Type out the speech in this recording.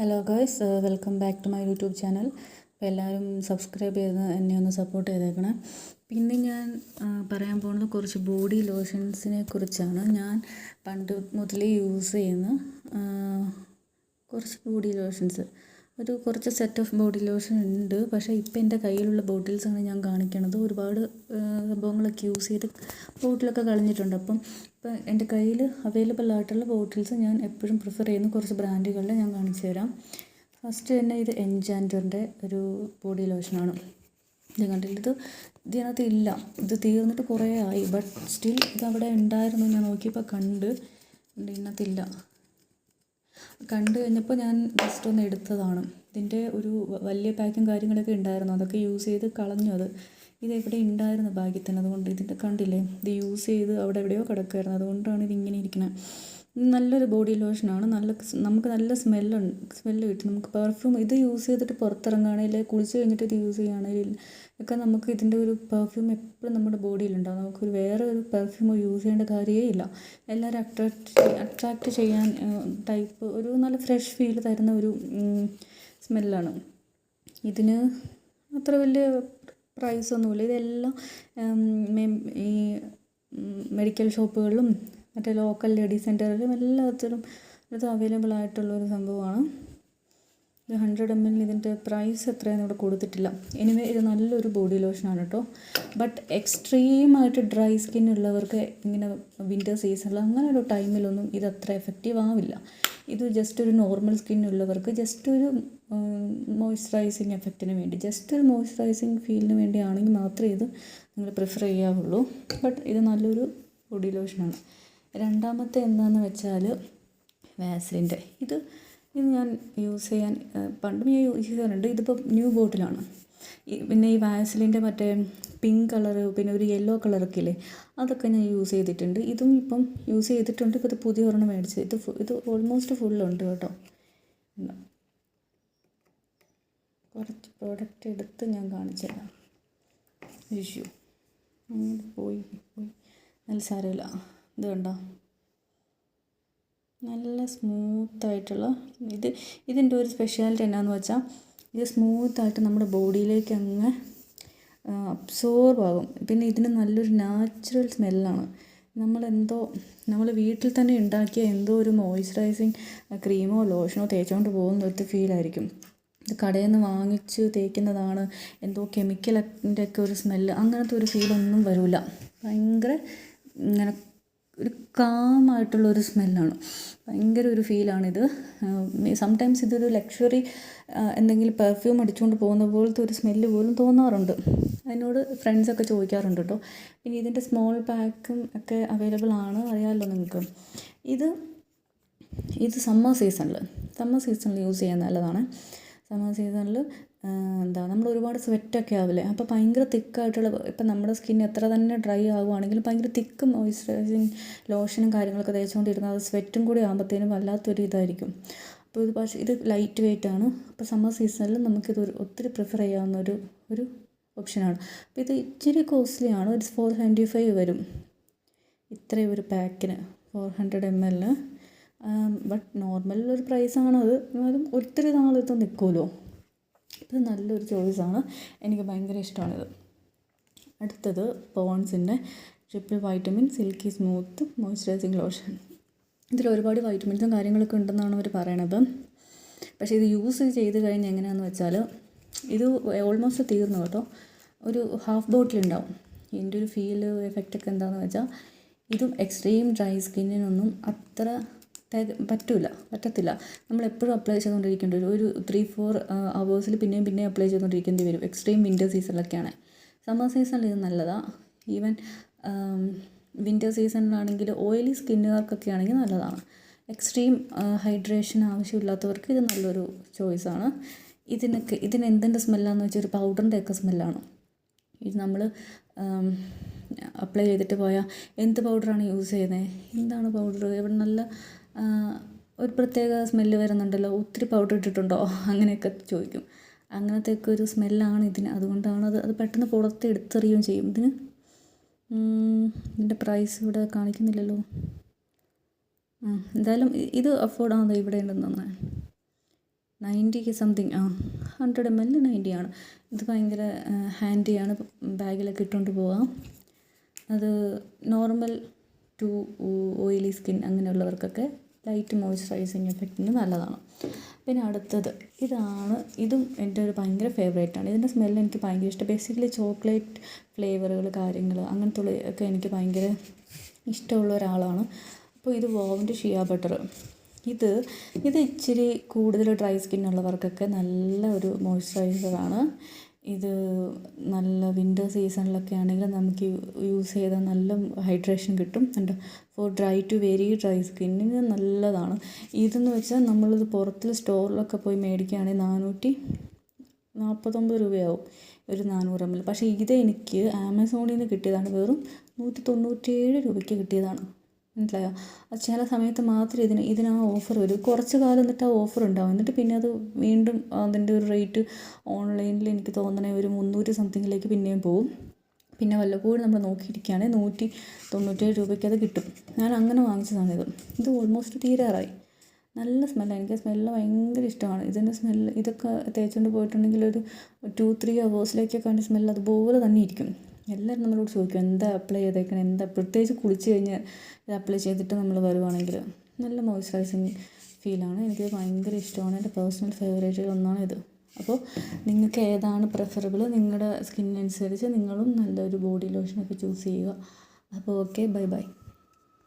Hello girls welcome back to my YouTube channel അപ്പോൾ എല്ലാവരും subscribe ചെയ്ത് എന്നെ ഒന്ന് സപ്പോർട്ട് ചെയ്തേക്കണം. പിന്നെ ഞാൻ പറയാൻ പോകുന്നത് കുറച്ച് ബോഡി ലോഷൻസിനെ കുറിച്ചാണ്. ഞാൻ പണ്ട് മുതലേ യൂസ് ചെയ്യുന്ന കുറച്ച് ബോഡി ലോഷൻസ് ഒരു കുറച്ച് സെറ്റ് ഓഫ് ബോഡി ലോഷൻ ഉണ്ട്. പക്ഷേ ഇപ്പം എന്റെ കയ്യിലുള്ള ബോട്ടിൽസാണ് ഞാൻ കാണിക്കണത്. ഒരുപാട് സംഭവങ്ങളൊക്കെ യൂസ് ചെയ്ത് ബോട്ടിലൊക്കെ കളഞ്ഞിട്ടുണ്ട്. അപ്പം ഇപ്പം എന്റെ കയ്യിൽ അവൈലബിൾ ആയിട്ടുള്ള ബോട്ടിൽസ് ഞാൻ എപ്പോഴും പ്രിഫർ ചെയ്യുന്ന കുറച്ച് ബ്രാൻഡുകളിൽ ഞാൻ കാണിച്ചു തരാം. ഫസ്റ്റ് തന്നെ ഇത് എൻജാൻഡറിന്റെ ഒരു ബോഡി ലോഷനാണ് ഇത് കണ്ടില്ല? ഇത് ഇതിനകത്ത് ഇല്ല. ഇത് തീർന്നിട്ട് കുറേ ആയി. ബട്ട് സ്റ്റിൽ ഇത് അവിടെ ഉണ്ടായിരുന്നു ഞാൻ നോക്കിയപ്പോൾ കണ്ട്. ഇതിനകത്തില്ല കണ്ടു കഴിഞ്ഞപ്പോൾ ഞാൻ ജസ്റ്റ് ഒന്ന് എടുത്തതാണ്. ഇതിന്റെ ഒരു വലിയ പാക്കും കാര്യങ്ങളൊക്കെ ഉണ്ടായിരുന്നു. അതൊക്കെ യൂസ് ചെയ്ത് കളഞ്ഞു അത്. ഇതെവിടെ ഉണ്ടായിരുന്നു ഭാഗ്യത്തിന്? അതുകൊണ്ട് ഇതിന്റെ കണ്ടില്ലേ? ഇത് യൂസ് ചെയ്ത് അവിടെ എവിടെയോ കിടക്കുമായിരുന്നു അതുകൊണ്ടാണ് ഇതിങ്ങനെ ഇരിക്കുന്നത് നല്ലൊരു ബോഡി ലോഷനാണ് നല്ല നമുക്ക് നല്ല സ്മെല്ലുണ്ട് സ്മെല്ല് കിട്ടും. നമുക്ക് പെർഫ്യൂം ഇത് യൂസ് ചെയ്തിട്ട് പുറത്തിറങ്ങുകയാണെങ്കിൽ കുളിച്ച് കഴിഞ്ഞിട്ട് ഇത് യൂസ് ചെയ്യുകയാണെങ്കിൽ ഒക്കെ നമുക്ക് ഇതിന്റെ ഒരു പെർഫ്യൂം എപ്പോഴും നമ്മുടെ ബോഡിയിലുണ്ടാവും നമുക്ക് വേറെ ഒരു പെർഫ്യൂം യൂസ് ചെയ്യേണ്ട കാര്യമേ ഇല്ല. എല്ലാവരും അട്രാക്റ്റ് അട്രാക്റ്റ് ചെയ്യാൻ ടൈപ്പ് ഒരു നല്ല ഫ്രഷ് ഫീൽ തരുന്ന ഒരു സ്മെല്ലാണ്. ഇതിന് അത്ര വലിയ പ്രൈസ് ഒന്നുമില്ല ഇതെല്ലാം ഈ മെഡിക്കൽ ഷോപ്പുകളിലും മറ്റേ ലോക്കൽ ലേഡീസ് സെന്ററിലും എല്ലാത്തിലും ഇത് അവൈലബിൾ ആയിട്ടുള്ളൊരു സംഭവമാണ്. ഇത് ഹൺഡ്രഡ് എം എൽ ഇതിന്റെ പ്രൈസ് എത്രയാണെന്ന് ഇവിടെ കൊടുത്തിട്ടില്ല. എനിവേ ഇത് നല്ലൊരു ബോഡി ലോഷനാണ് കേട്ടോ ബട്ട് എക്സ്ട്രീമായിട്ട് ഡ്രൈ സ്കിൻ ഉള്ളവർക്ക് ഇങ്ങനെ വിന്റർ സീസണിൽ അങ്ങനെ ഒരു ടൈമിലൊന്നും ഇത് അത്ര എഫക്റ്റീവ് ആവില്ല. ഇത് ജസ്റ്റ് ഒരു നോർമൽ സ്കിൻ ഉള്ളവർക്ക് ജസ്റ്റ് ഒരു മോയ്സ്ചറൈസിങ് എഫക്റ്റിന് വേണ്ടി ജസ്റ്റ് ഒരു മോയ്സ്ചറൈസിങ് ഫീലിന് വേണ്ടിയാണെങ്കിൽ മാത്രമേ ഇത് നിങ്ങൾ പ്രിഫർ ചെയ്യാവുള്ളൂ. ബട്ട് ഇത് നല്ലൊരു ബോഡി ലോഷനാണ് രണ്ടാമത്തെ എന്താണെന്ന് വെച്ചാൽ വാസലിന്റെ ഇത് ഇത് ഞാൻ യൂസ് ചെയ്യാൻ പണ്ടും ഞാൻ യൂസ് ചെയ്യാറുണ്ട് ഇതിപ്പോൾ ന്യൂ ബോട്ടിലാണ് പിന്നെ ഈ വാസലിന്റെ മറ്റേ പിങ്ക് കളറ് പിന്നെ ഒരു യെല്ലോ കളറൊക്കെ ഇല്ലേ അതൊക്കെ ഞാൻ യൂസ് ചെയ്തിട്ടുണ്ട്. ഇതും ഇപ്പം യൂസ് ചെയ്തിട്ടുണ്ട്. ഇപ്പോൾ ഇത് പുതിയ ഒരെണ്ണം മേടിച്ചത് ഇത് ഇത് ഓൾമോസ്റ്റ് ഫുള്ളുണ്ട് കേട്ടോ. കുറച്ച് പ്രോഡക്റ്റ് എടുത്ത് ഞാൻ കാണിച്ചു തരാം. ഇഷ്യൂ അങ്ങനെ പോയി പോയി. നല്ല സാരമില്ല. ഇത് കണ്ടോ? നല്ല സ്മൂത്തായിട്ടുള്ള ഇത് ഇതിന്റെ ഒരു സ്പെഷ്യാലിറ്റി എന്നാന്ന് വെച്ചാൽ ഇത് സ്മൂത്തായിട്ട് നമ്മുടെ ബോഡിയിലേക്ക് അങ്ങ് അബ്സോർബ് ആകും. പിന്നെ ഇതിന് നല്ലൊരു നാച്ചുറൽ സ്മെല്ലാണ് നമ്മളെന്തോ നമ്മൾ വീട്ടിൽ തന്നെ ഉണ്ടാക്കിയ എന്തോ ഒരു മോയ്സ്ചറൈസിങ് ക്രീമോ ലോഷനോ തേച്ചുകൊണ്ട് പോകുന്ന ഒരു ഫീലായിരിക്കും ഇത് കടയിൽ നിന്ന് വാങ്ങിച്ച് തേക്കുന്നതാണ് എന്തോ കെമിക്കലിന്റെ ഒക്കെ ഒരു സ്മെല്ല് അങ്ങനത്തെ ഒരു ഫീലൊന്നും വരില്ല ഭയങ്കര ഇങ്ങനെ ഒരു കാമായിട്ടുള്ള ഒരു സ്മെല്ലാണ്. ഭയങ്കര ഒരു ഫീലാണിത്. സംടൈംസ് ഇതൊരു ലക്ഷറി എന്തെങ്കിലും പെർഫ്യൂം അടിച്ചുകൊണ്ട് പോകുന്ന പോലത്തെ ഒരു സ്മെല്ല് പോലും തോന്നാറുണ്ട്. അതിനോട് ഫ്രണ്ട്സൊക്കെ ചോദിക്കാറുണ്ട് കേട്ടോ പിന്നെ ഇതിന്റെ സ്മോൾ പാക്കും ഒക്കെ അവൈലബിൾ ആണ് അറിയാമല്ലോ നിങ്ങൾക്ക് ഇത് ഇത് സമ്മർ സീസണിൽ സമ്മർ സീസണിൽ യൂസ് ചെയ്യാൻ നല്ലതാണ്. സമ്മർ സീസണിൽ എന്താ നമ്മൾ ഒരുപാട് സ്വെറ്റൊക്കെ ആവില്ലേ? അപ്പോൾ ഭയങ്കര തിക്കായിട്ടുള്ള ഇപ്പം നമ്മുടെ സ്കിൻ എത്ര തന്നെ ഡ്രൈ ആവുകയാണെങ്കിലും ഭയങ്കര തിക്ക് മോയ്സ്ചറൈസിങ് ലോഷനും കാര്യങ്ങളൊക്കെ തേച്ചുകൊണ്ടിരുന്നത് അത് സ്വെറ്റും കൂടി ആകുമ്പോഴത്തേനും വല്ലാത്തൊരു ഇതായിരിക്കും. അപ്പോൾ ഇത് പക്ഷേ ഇത് ലൈറ്റ് വെയിറ്റ് ആണ്. അപ്പോൾ സമ്മർ സീസണിൽ നമുക്കിത് ഒത്തിരി പ്രിഫർ ചെയ്യാവുന്ന ഒരു ഒരു ഓപ്ഷനാണ് അപ്പോൾ ഇത് ഇച്ചിരി കോസ്റ്റ്ലി ആണ്. ഒരു ഫോർ സെവന്റി ഫൈവ് വരും. ഇത്രയും ഒരു പാക്കിന് ഫോർ ഹൺഡ്രഡ് എം എല്ലിന് ബട്ട് നോർമൽ ഒരു പ്രൈസാണത് എന്നാലും ഒത്തിരി നാളിത് നിൽക്കുമല്ലോ ഇത് നല്ലൊരു ചോയ്സാണ്. എനിക്ക് ഭയങ്കര ഇഷ്ടമാണിത് അടുത്തത് പോൺസിന്റെ triple vitamin silky smooth moisturising lotion. ഇതിൽ ഒരുപാട് വൈറ്റമിൻസും കാര്യങ്ങളൊക്കെ ഉണ്ടെന്നാണ് അവർ പറയണത്. പക്ഷേ ഇത് യൂസ് ചെയ്ത് കഴിഞ്ഞ് എങ്ങനെയാണെന്ന് വെച്ചാൽ ഇത് ഓൾമോസ്റ്റ് തീർന്നു കേട്ടോ. ഒരു ഹാഫ് ബോട്ടിൽ ഉണ്ടാവും. ഇതിന്റെ ഒരു ഫീൽ എഫക്റ്റൊക്കെ എന്താണെന്ന് വെച്ചാൽ ഇതും എക്സ്ട്രീം ഡ്രൈ സ്കിന്നിനൊന്നും അത്ര തിക- പറ്റില്ല പറ്റത്തില്ല. നമ്മൾ എപ്പോഴും അപ്ലൈ ചെയ്തുകൊണ്ടിരിക്കേണ്ടി വരും. ഒരു ത്രീ ഫോർ അവേഴ്സിൽ പിന്നെയും പിന്നെയും അപ്ലൈ ചെയ്തുകൊണ്ടിരിക്കേണ്ടി വരും. എക്സ്ട്രീം വിന്റർ സീസണിലൊക്കെയാണ് സമ്മർ സീസണിൽ ഇത് നല്ലതാണ് ഈവൻ വിന്റർ സീസണിലാണെങ്കിൽ ഓയിലി സ്കിന്നുകാർക്കൊക്കെ ആണെങ്കിൽ നല്ലതാണ്. എക്സ്ട്രീം ഹൈഡ്രേഷൻ ആവശ്യമില്ലാത്തവർക്ക് ഇത് നല്ലൊരു ചോയ്സാണ് ഇതിനൊക്കെ ഇതിന് എന്തിന്റെ സ്മെല്ലാന്ന് വെച്ചാൽ ഒരു പൗഡറിന്റെയൊക്കെ സ്മെല്ലാണ് ഇത് നമ്മൾ അപ്ലൈ ചെയ്തിട്ട് പോയാൽ എന്ത് പൗഡറാണ് യൂസ് ചെയ്യുന്നത് എന്താണ് പൗഡർ ഇവിടെ നല്ല ഒരു പ്രത്യേക സ്മെല്ല് വരുന്നുണ്ടല്ലോ. ഒത്തിരി പൗഡർ ഇട്ടിട്ടുണ്ടോ? അങ്ങനെയൊക്കെ ചോദിക്കും. അങ്ങനത്തെ ഒക്കെ ഒരു സ്മെല്ലാണ് ഇതിന്. അതുകൊണ്ടാണ് അത് അത് പെട്ടെന്ന് പുറത്ത് എടുത്തെറിയുകയും ചെയ്യും. ഇതിന് ഇതിന്റെ പ്രൈസ് ഇവിടെ കാണിക്കുന്നില്ലല്ലോ. ആ എന്തായാലും ഇത് അഫോർഡ് ആണോ? ഇവിടെ ഉണ്ടെന്ന് തോന്നുന്നത് നയന്റിക്ക് സംതിങ് ആ ഹൺഡ്രഡ് എം എൽ നയന്റി ആണ്. ഇത് ഭയങ്കര ഹാൻഡിയാണ് ബാഗിലൊക്കെ ഇട്ടുകൊണ്ട് പോകാം അത് നോർമൽ ടു ഓയിലി സ്കിൻ അങ്ങനെയുള്ളവർക്കൊക്കെ ലൈറ്റ് മോയ്സ്ചറൈസിങ് എഫക്റ്റിന് നല്ലതാണ്. പിന്നെ അടുത്തത് ഇതാണ് ഇതും എന്റെ ഒരു ഭയങ്കര ഫേവറേറ്റ് ആണ്. ഇതിന്റെ സ്മെല്ല് എനിക്ക് ഭയങ്കര ഇഷ്ടം. ബേസിക്കലി ചോക്ലേറ്റ് ഫ്ലേവറുകൾ കാര്യങ്ങൾ അങ്ങനത്തെ ഒക്കെ എനിക്ക് ഭയങ്കര ഇഷ്ടമുള്ള ഒരാളാണ്. അപ്പോൾ ഇത് വോവിന്റെ ഷിയ ബട്ടർ ഇത് ഇത് ഇച്ചിരി കൂടുതൽ ഡ്രൈ സ്കിന്നുള്ളവർക്കൊക്കെ നല്ല ഒരു മോയ്സ്ചറൈസറാണ് ഇത് നല്ല വിന്റർ സീസണിലൊക്കെ ആണെങ്കിൽ നമുക്ക് യൂസ് ചെയ്താൽ നല്ല ഹൈഡ്രേഷൻ കിട്ടും. ഉണ്ട് for dry to very dry സ്കിന്നിന് നല്ലതാണ്. ഇതെന്ന് വെച്ചാൽ നമ്മളിത് പുറത്ത് സ്റ്റോറിലൊക്കെ പോയി മേടിക്കുകയാണെങ്കിൽ നാനൂറ്റി നാൽപ്പത്തൊമ്പത് രൂപയാവും ഒരു നാനൂറ് എം എൽ പക്ഷേ ഇത് എനിക്ക് ആമസോണിൽ നിന്ന് കിട്ടിയതാണ് വെറും നൂറ്റി തൊണ്ണൂറ്റേഴ് രൂപയ്ക്ക് കിട്ടിയതാണ്. മനസ്സിലായോ? ചില സമയത്ത് മാത്രമേ ഇതിന് ഇതിന് ആ ഓഫർ വരൂ. കുറച്ച് കാലം എന്നിട്ട് ആ ഓഫർ ഉണ്ടാവും. എന്നിട്ട് പിന്നെ അത് വീണ്ടും അതിന്റെ ഒരു റേറ്റ് ഓൺലൈനിൽ എനിക്ക് തോന്നണേ ഒരു മുന്നൂറ് സംതിങ്ങിലേക്ക് പിന്നെയും പോകും പിന്നെ വല്ലപ്പോഴും നമ്മൾ നോക്കിയിരിക്കുകയാണെങ്കിൽ നൂറ്റി തൊണ്ണൂറ്റേഴ് രൂപയ്ക്ക് അത് കിട്ടും. ഞാൻ അങ്ങനെ വാങ്ങിച്ചതാണ് ഇത്. ഇത് ഓൾമോസ്റ്റ് തീരാറായി. നല്ല സ്മെല്ലാണ് എനിക്ക് സ്മെല്ല് ഭയങ്കര ഇഷ്ടമാണ്. ഇതിന്റെ സ്മെല്ല് ഇതൊക്കെ തേച്ചുകൊണ്ട് പോയിട്ടുണ്ടെങ്കിൽ ഒരു ടു ത്രീ അവേഴ്സിലേക്കൊക്കെ അതിന്റെ സ്മെല്ല് അതുപോലെ തന്നെ ഇരിക്കും. എല്ലാവരും നമ്മളോട് ചോദിക്കും എന്താ അപ്ലൈ ചെയ്തേക്കണേ? എന്താ? പ്രത്യേകിച്ച് കുളിച്ച് കഴിഞ്ഞ് ഇത് അപ്ലൈ ചെയ്തിട്ട് നമ്മൾ വരുവാണെങ്കിൽ നല്ല മോയ്സ്ചറൈസിങ് ഫീലാണ് എനിക്കിത് ഭയങ്കര ഇഷ്ടമാണ്. എന്റെ പേഴ്സണൽ ഫേവറേറ്റുകൾ ഒന്നാണ് ഇത്. അപ്പോൾ നിങ്ങൾക്ക് ഏതാണ് പ്രിഫറബിൾ നിങ്ങളുടെ സ്കിന്നനുസരിച്ച് നിങ്ങളും നല്ലൊരു ബോഡി ലോഷനൊക്കെ ചൂസ് ചെയ്യുക. അപ്പോൾ ഓക്കെ ബൈ ബൈ